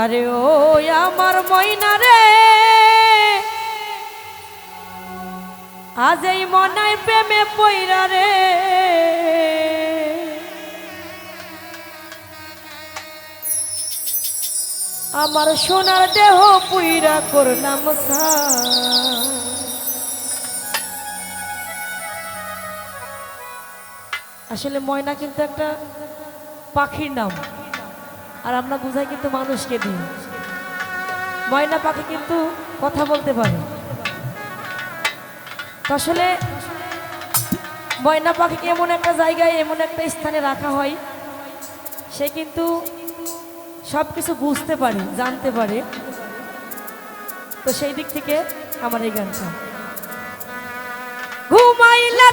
আরে ও আমার ময়না রে। আজ এই মনাই প্রেমে পইরা রে। আমার সোনার দেহ পুইরা করলাম আসলে ময়না কিন্তু একটা পাখির নাম। আর আমরা বুঝাই কিন্তু মানুষকে দিই ময়না পাখি কিন্তু কথা বলতে পারে। আসলে ময়না পাখিকে এমন একটা জায়গায়, এমন একটা স্থানে রাখা হয়, সে কিন্তু সব কিছু বুঝতে পারে, জানতে পারে। তো সেই দিক থেকে আমার এই গানটা। ঘুমাইলা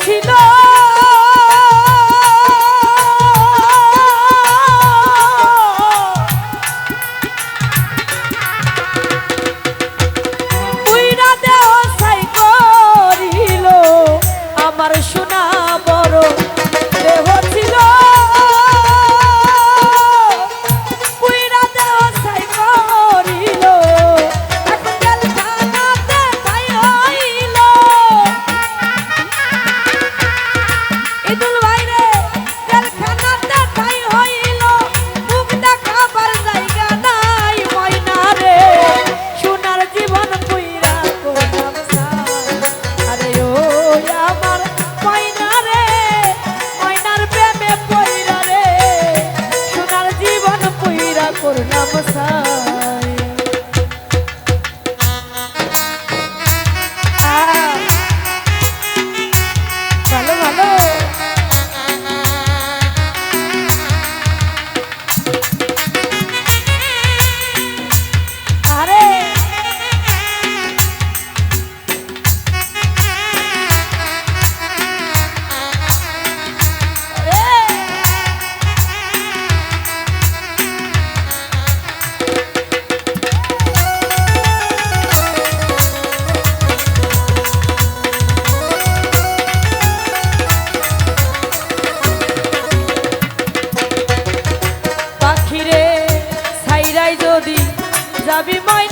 Latino. মোর নাম সা যাবি মাই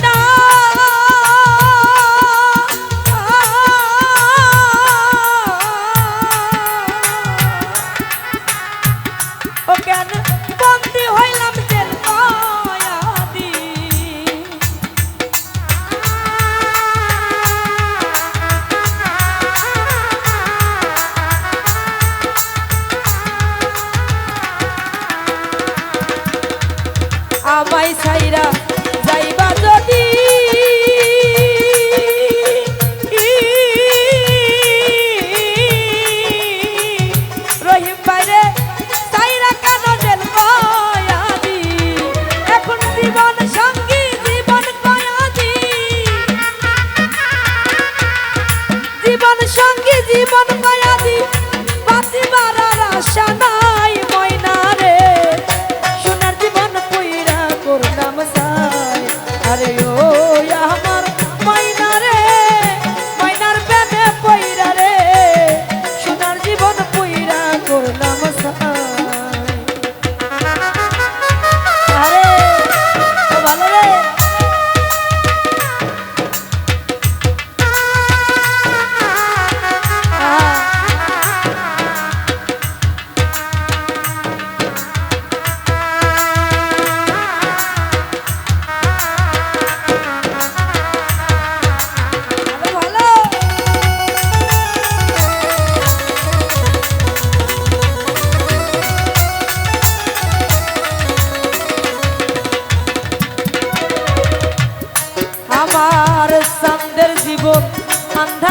আরে ও জীবন আন্ধা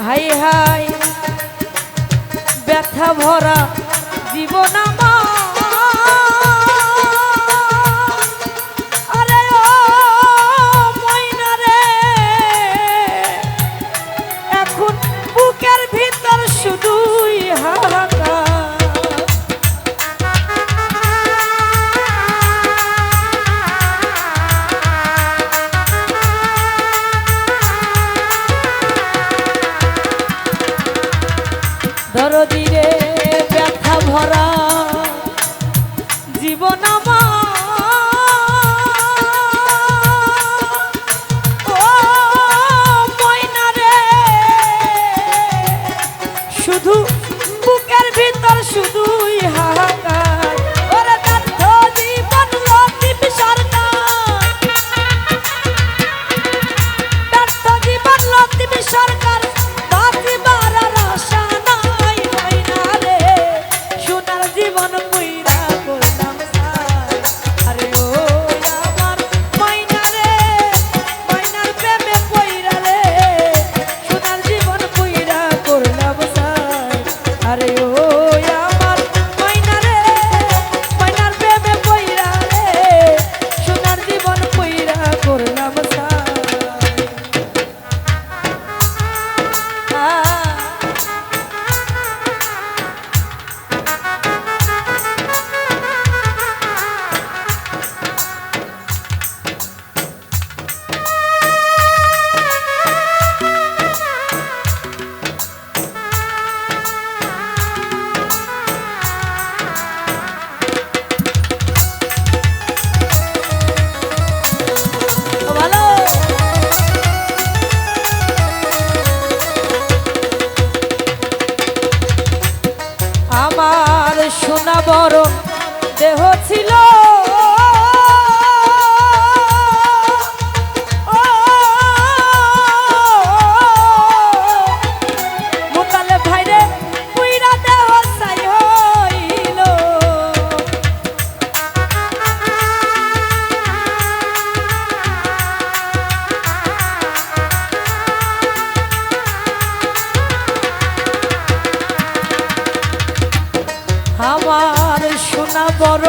হাই হাই ব্যথা ভরা জীবন জীবন আমার সোনা বড়